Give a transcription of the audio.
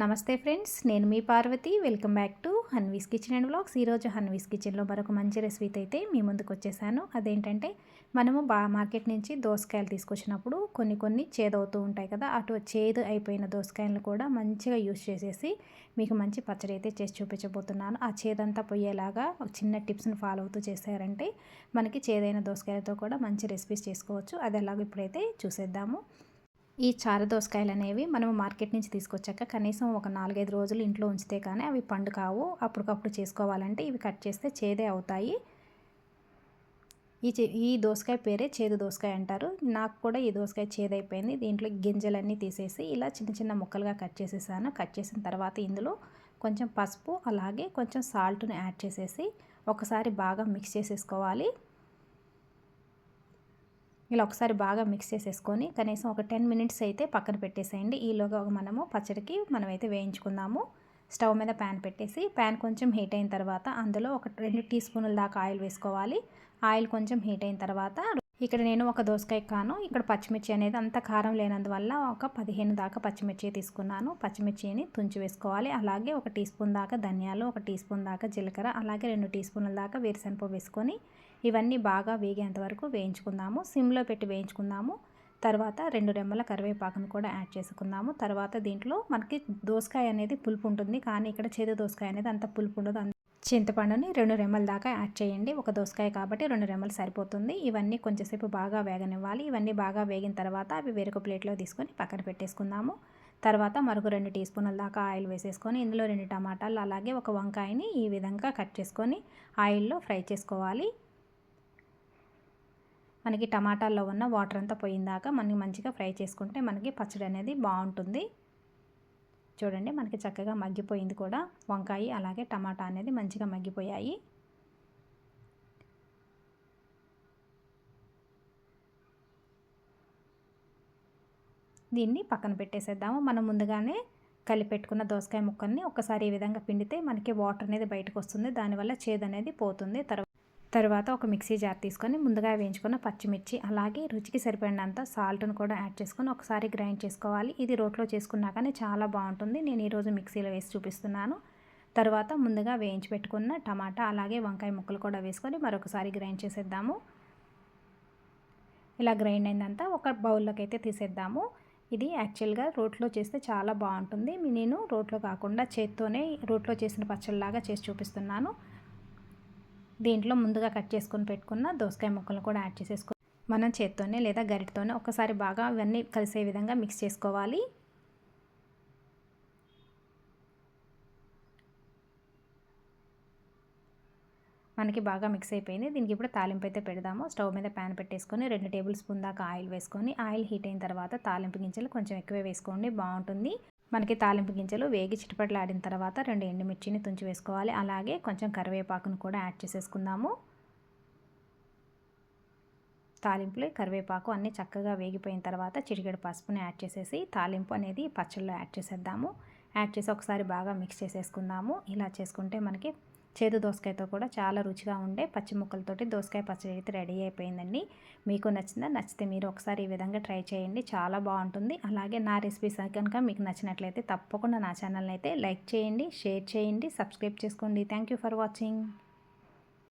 నమస్తే ఫ్రెండ్స్ నేను మీ Parvathi. Welcome back to Hanvi's kitchen and blogs ఈరోజు హన్వీస్ కిచెన్లో మరొక మంచి రెసిపీతో అయితే మీ ముందుకు వచ్చేసాను. అదేంటంటే మనము బా మార్కెట్ నుంచి దోసకాయలు తీసుకొచ్చినప్పుడు కొన్ని కొన్ని చేదవుతూ ఉంటాయి కదా అటు చేదు అయిపోయిన దోసకాయలను కూడా మంచిగా యూజ్ చేసేసి మీకు మంచి పచ్చడి అయితే చేసి చూపించబోతున్నాను. ఆ చేదంతా పోయేలాగా చిన్న టిప్స్ని ఫాలో అవుతూ చేశారంటే మనకి చేదైన దోసకాయలతో కూడా మంచి రెసిపీస్ చేసుకోవచ్చు. అది ఎలాగో ఇప్పుడైతే చూసేద్దాము. ఈ చార దోసకాయలు అనేవి మనం మార్కెట్ నుంచి తీసుకొచ్చాక కనీసం ఒక నాలుగైదు రోజులు ఇంట్లో ఉంచితే కానీ అవి పండు కావు అప్పటికప్పుడు చేసుకోవాలంటే ఇవి కట్ చేస్తే చేదే అవుతాయి. ఈ ఈ దోసకాయ పేరే చేదు దోసకాయ అంటారు. నాకు కూడా ఈ దోసకాయ చేదైపోయింది. దీంట్లో గింజలన్నీ తీసేసి ఇలా చిన్న చిన్న ముక్కలుగా కట్ చేసేసాను. కట్ చేసిన తర్వాత ఇందులో కొంచెం పసుపు అలాగే కొంచెం సాల్ట్ని యాడ్ చేసేసి ఒకసారి బాగా మిక్స్ చేసేసుకోవాలి. ఇలా ఒకసారి బాగా మిక్స్ చేసేసుకొని కనీసం ఒక టెన్ మినిట్స్ అయితే పక్కన పెట్టేసేయండి. ఈలోగా మనము పచ్చడికి మనమైతే వేయించుకుందాము. స్టవ్ మీద ప్యాన్ పెట్టేసి ప్యాన్ కొంచెం హీట్ అయిన తర్వాత అందులో ఒక రెండు టీ స్పూన్ల దాకా ఆయిల్ వేసుకోవాలి. ఆయిల్ కొంచెం హీట్ అయిన తర్వాత ఇక్కడ నేను ఒక దోసకాయ కాను ఇక్కడ పచ్చిమిర్చి అనేది అంత కారం లేనందువల్ల ఒక పదిహేను దాకా పచ్చిమిర్చి తీసుకున్నాను. పచ్చిమిర్చిని తుంచి వేసుకోవాలి. అలాగే ఒక టీ స్పూన్ దాకా ధనియాలు ఒక టీ స్పూన్ దాకా జీలకర్ర అలాగే రెండు టీ స్పూన్ల దాకా వేరుశనగ వేసుకొని ఇవన్నీ బాగా వేగేంత వరకు వేయించుకుందాము. సిమ్లో పెట్టి వేయించుకుందాము. తర్వాత రెండు రెమ్మల కరివేపాకును కూడా యాడ్ చేసుకుందాము. తర్వాత దీంట్లో మనకి దోసకాయ అనేది పులుపు ఉంటుంది. కానీ ఇక్కడ చేదు దోసకాయ అనేది అంత పులుపు ఉండదు. చింతపండుని రెండు రెమ్మల దాకా యాడ్ చేయండి. ఒక దోసకాయ కాబట్టి రెండు రెమ్మలు సరిపోతుంది. ఇవన్నీ కొంచెంసేపు బాగా వేగనివ్వాలి. ఇవన్నీ బాగా వేగిన తర్వాత అవి వేరొక ప్లేట్లో తీసుకొని పక్కన పెట్టేసుకుందాము. తర్వాత మరొక రెండు టీ స్పూన్ల దాకా ఆయిల్ వేసేసుకొని ఇందులో రెండు టమాటాలు అలాగే ఒక వంకాయని ఈ విధంగా కట్ చేసుకొని ఆయిల్లో ఫ్రై చేసుకోవాలి. మనకి టమాటాల్లో ఉన్న వాటర్ అంతా పోయిందాక మనకి మంచిగా ఫ్రై చేసుకుంటే మనకి పచ్చడి అనేది బాగుంటుంది. చూడండి మనకి చక్కగా మగ్గిపోయింది కూడా. వంకాయ అలాగే టమాటా అనేది మంచిగా మగ్గిపోయాయి. దీన్ని పక్కన పెట్టేసేద్దాము. మనం ముందుగానే కలిపెట్టుకున్న దోసకాయ ముక్కల్ని ఒకసారి ఈ విధంగా పిండితే మనకి వాటర్ అనేది బయటకు వస్తుంది. దానివల్ల చేదు అనేది పోతుంది. తర్వాత తర్వాత ఒక మిక్సీ జార్ తీసుకొని ముందుగా వేయించుకున్న పచ్చిమిర్చి అలాగే రుచికి సరిపడినంత సాల్ట్ను కూడా యాడ్ చేసుకొని ఒకసారి గ్రైండ్ చేసుకోవాలి. ఇది రోట్లో చేసుకున్నా కానీ చాలా బాగుంటుంది. నేను ఈరోజు మిక్సీలో వేసి చూపిస్తున్నాను. తర్వాత ముందుగా వేయించి పెట్టుకున్న టమాటా అలాగే వంకాయ ముక్కలు కూడా వేసుకొని మరొకసారి గ్రైండ్ చేసేద్దాము. ఇలా గ్రైండ్ అయిందంతా ఒక బౌల్లోకి అయితే తీసేద్దాము. ఇది యాక్చువల్గా రోట్లో చేస్తే చాలా బాగుంటుంది. నేను రోట్లో కాకుండా చేత్తోనే రోట్లో చేసిన పచ్చళ్ళలాగా చేసి చూపిస్తున్నాను. దీంట్లో ముందుగా కట్ చేసుకొని పెట్టుకున్న దోసకాయ ముక్కలు కూడా యాడ్ చేసేసుకో మనం చేత్తోనే లేదా గరిటతోనే ఒకసారి బాగా ఇవన్నీ కలిసే విధంగా మిక్స్ చేసుకోవాలి. మనకి బాగా మిక్స్ అయిపోయింది. దీనికి ఇప్పుడు తాలింపు అయితే పెడదాము. స్టవ్ మీద ప్యాన్ పెట్టేసుకొని రెండు టేబుల్ స్పూన్ దాకా ఆయిల్ వేసుకొని ఆయిల్ హీట్ అయిన తర్వాత తాలింపు గింజలు కొంచెం ఎక్కువే వేసుకోండి బాగుంటుంది. మనకి తాలింపు గింజలు వేగి చిటపట్లాడిన తర్వాత రెండు ఎండుమిర్చిని తుంచి వేసుకోవాలి. అలాగే కొంచెం కరివేపాకును కూడా యాడ్ చేసేసుకుందాము. తాలింపులు కరివేపాకు అన్నీ చక్కగా వేగిపోయిన తర్వాత చిటికెడు పసుపుని యాడ్ చేసేసి తాలింపు అనేది పచ్చళ్ళలో యాడ్ చేసేద్దాము. యాడ్ చేసి ఒకసారి బాగా మిక్స్ చేసేసుకుందాము. ఇలా చేసుకుంటే మనకి చేదు దోసకాయతో కూడా చాలా రుచిగా ఉండే పచ్చి ముక్కలతోటి దోసకాయ పచ్చడి అయితే రెడీ అయిపోయిందండి. మీకు నచ్చిందా నచ్చితే మీరు ఒకసారి ఈ విధంగా ట్రై చేయండి. చాలా బాగుంటుంది. అలాగే నా రెసిపీస్ కనుక మీకు నచ్చినట్లయితే తప్పకుండా నా ఛానల్ని అయితే లైక్ చేయండి షేర్ చేయండి సబ్స్క్రైబ్ చేసుకోండి. Thank for watching.